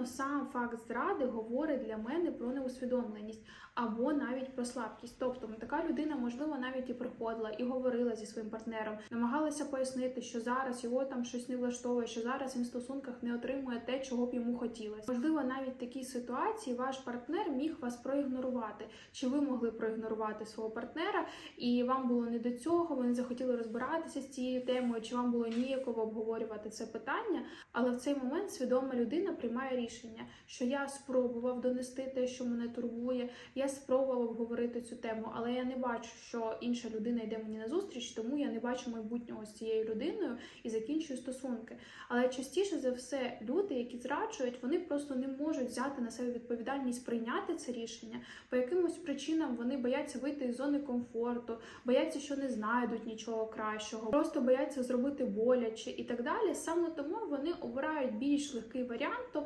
напевно, сам факт зради говорить для мене про неусвідомленість або навіть про слабкість. Тобто така людина, можливо, навіть і приходила і говорила зі своїм партнером, намагалася пояснити, що зараз його там щось не влаштовує, що зараз він в стосунках не отримує те, чого б йому хотілося. Можливо, навіть в такій ситуації ваш партнер міг вас проігнорувати, чи ви могли проігнорувати свого партнера, і вам було не до цього, ви не захотіли розбиратися з цією темою, чи вам було ніяково обговорювати це питання. Але в цей момент свідома людина приймає рішення, що я спробував донести те, що мене турбує, я спробував обговорити цю тему, але я не бачу, що інша людина йде мені на зустріч, тому я не бачу майбутнього з цією людиною і закінчую стосунки. Але частіше за все, люди, які зраджують, вони просто не можуть взяти на себе відповідальність прийняти це рішення. По якимось причинам вони бояться вийти із зони комфорту, бояться, що не знайдуть нічого кращого, просто бояться зробити боляче і так далі. Саме тому вони обирають більш легкий варіант, тобто